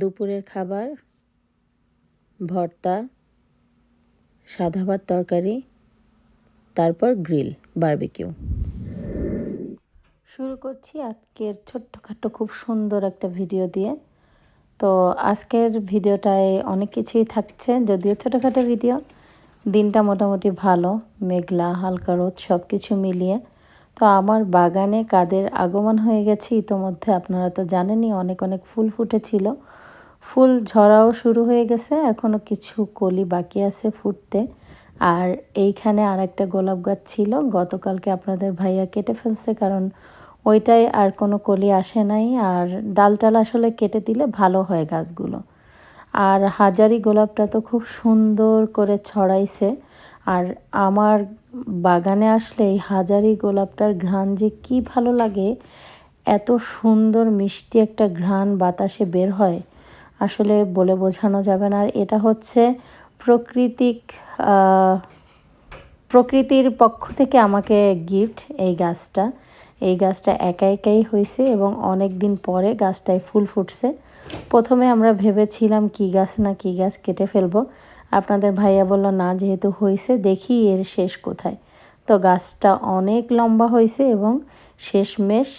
দুপুরের খাবার, ভর্তা, সাদা ভাত তরকারি, তারপর গ্রিল, বারবিকিউ। শুরু করছি আজকের ছোট্টখাট্ট খুব সুন্দর একটা ভিডিও দিয়ে। তো আজকের ভিডিওটায় অনেক কিছুই থাকছে, যদিও ছোটোখাটো ভিডিও। দিনটা মোটামুটি ভালো, মেঘলা, হালকা রোদ সব কিছু মিলিয়ে। তো আমার বাগানে কাদের আগমন হয়ে গেছে ইতোমধ্যে আপনারা তো জানেনই, অনেক অনেক ফুল ফুটেছিল। ফুল ঝরাও শুরু হয়ে গেছে এখনও কিছু কলি বাকি আছে ফুটতে। আর এইখানে আর একটা গোলাপ গাছ ছিল, গতকালকে আপনাদের ভাইয়া কেটে ফেলছে, কারণ ওইটাই আর কোনো কলি আসে নাই। আর ডালটাল আসলে কেটে দিলে ভালো হয় গাছগুলো। আর হাজারি গোলাপটা তো খুব সুন্দর করে ছড়াইছে। আর আমার বাগানে আসলে এই হাজারি গোলাপটার ঘ্রাণ যে কী ভালো লাগে, এত সুন্দর মিষ্টি একটা ঘ্রাণ বাতাসে বের হয়। আসলে বলে বোঝানো যাবে না। আর এটা হচ্ছে প্রকৃতিক প্রকৃতির পক্ষ থেকে আমাকে গিফট এই গাছটা। এই গাছটা একা একাই হয়েছে এবং অনেক দিন পরে গাছটায় ফুল ফুটছে। প্রথমে আমরা ভেবেছিলাম কি গাছ না কি গাছ কেটে ফেলব। আপনাদের ভাইয়া বলল, না, যেহেতু হয়েছে, দেখি এর শেষ কোথায়। তো গাছটা অনেক লম্বা হয়েছে এবং শেষমেশ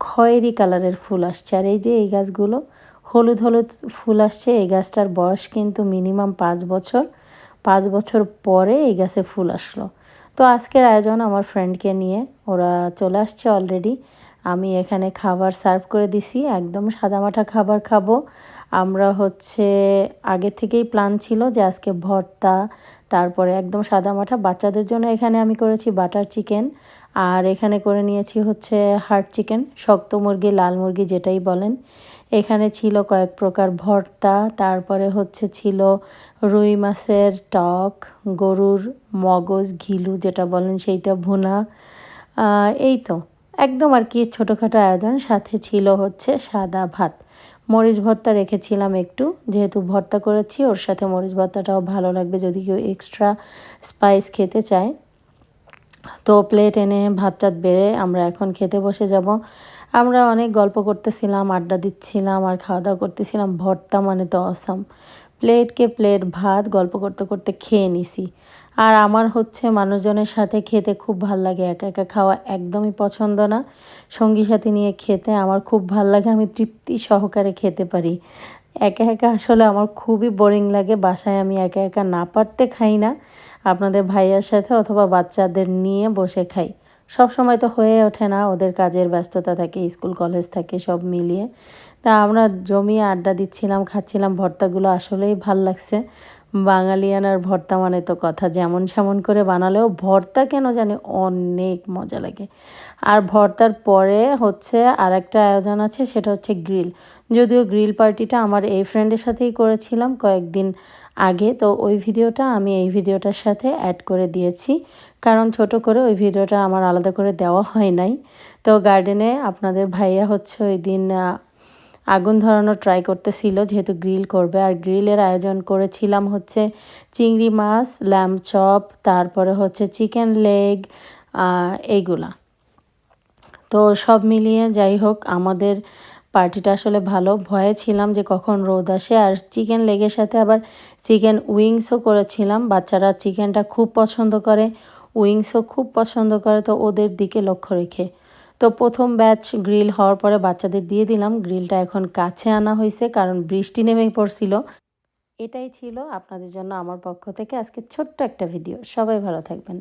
খয়েরি কালারের ফুল আসছে। আর এই যে এই গাছগুলো হলুদ হলুদ ফুল আসছে, এই গাছটার বয়স কিন্তু মিনিমাম পাঁচ বছর। পাঁচ বছর পরে এই গাছে ফুল আসলো। তো আজকের আয়োজন আমার ফ্রেন্ডকে নিয়ে, ওরা চলে আসছে অলরেডি। আমি এখানে খাবার সার্ভ করে দিছি, একদম সাদামাঠা খাবার খাব। আমরা হচ্ছে, আগে থেকেই প্ল্যান ছিল যে আজকে ভর্তা, তারপরে একদম সাদামাঠা বাচ্চাদের জন্য এখানে আমি করেছি বাটার চিকেন। আর এখানে করে নিয়েছি হচ্ছে হার্ড চিকেন, শক্ত মুরগি, লাল মুরগি যেটাই বলেন। এখানে ছিল কয়েক প্রকার ভর্তা, তারপরে হচ্ছে ছিল রুই মাছের টক, গরুর মগজ, ঘিলু যেটা বলেন সেইটা ভুনা। এই তো। একদম আর কি ছোটোখাটো আয়োজন, সাথে ছিল হচ্ছে সাদা ভাত। মরিচ ভর্তা রেখেছিলাম একটু, যেহেতু ভর্তা করেছি, ওর সাথে মরিচ ভর্তাটাও ভালো লাগবে যদি কেউ এক্সট্রা স্পাইস খেতে চায়। তো প্লেট এনে ভাত টাত বেড়ে আমরা এখন খেতে বসে যাব। আমরা অনেক গল্প করতেছিলাম, আড্ডা দিচ্ছিলাম আর খাওয়া দাওয়া করতেছিলাম। ভর্তা মানে তো অসাম প্লেটকে প্লেট ভাত, গল্প করতে করতে খেয়ে নিছি। আর আমার হচ্ছে মানুষজনের সাথে খেতে খুব ভালো লাগে। একা একা খাওয়া একদমই পছন্দ না। সঙ্গী সাথী নিয়ে খেতে আমার খুব ভালো লাগে। আমি তৃপ্তি সহকারে খেতে পারি। একা একা আসলে আমার খুবই বোরিং লাগে। বাসায় আমি একা একা না পারতে খাই না। আপনাদের ভাইয়ার সাথে অথবা বাচ্চাদের নিয়ে বসে খাই। সব সময় তো হয়ে ওঠে না, ওদের কাজের ব্যস্ততা থাকে, স্কুল কলেজ থাকে, সব মিলিয়ে। তা আমরা জমিয়ে আড্ডা দিচ্ছিলাম, খাচ্ছিলাম, ভর্তাগুলো আসলেই ভালো লাগছে। বাঙালিয়ানার ভর্তা মানে তো কথা। যেমন সেমন করে বানালেও ভর্তা কেন জানি অনেক মজা লাগে। আর ভর্তার পরে হচ্ছে আর একটা আয়োজন আছে, সেটা হচ্ছে গ্রিল। যদিও গ্রিল পার্টিটা আমার এই ফ্রেন্ডের সাথেই করেছিলাম কয়েকদিন আগে, তো ওই ভিডিওটা আমি এই ভিডিওটার সাথে অ্যাড করে দিয়েছি। কারণ ছোট করে ওই ভিডিওটা আমার আলাদা করে দেওয়া হয় নাই। তো গার্ডেনে আপনাদের ভাইয়া হচ্ছে ওই দিন আগুন ধরানোর ট্রাই করতেছিল, যেহেতু গ্রিল করবে। আর গ্রিলের আয়োজন করেছিলাম হচ্ছে চিংড়ি মাছ ল্যাম্প চপ তারপরে হচ্ছে চিকেন লেগ এইগুলা তো সব মিলিয়ে যাই হোক, আমাদের পার্টিটা আসলে ভালো। ভয়ে ছিলাম যে কখন রোদ আসে। আর চিকেন লেগের সাথে আবার চিকেন উইংসও করেছিলাম। বাচ্চারা চিকেনটা খুব পছন্দ করে উইংসও খুব পছন্দ করে। তো ওদের দিকে লক্ষ্য রেখে তো প্রথম ব্যাচ গ্রিল হওয়ার পরে বাচ্চাদের দিয়ে দিলাম। গ্রিলটা এখন কাছে আনা হয়েছে, কারণ বৃষ্টি নেমে পড়ছিল। এটাই ছিল আপনাদের জন্য আমার পক্ষ থেকে আজকে ছোট্ট একটা ভিডিও। সবাই ভালো থাকবেন।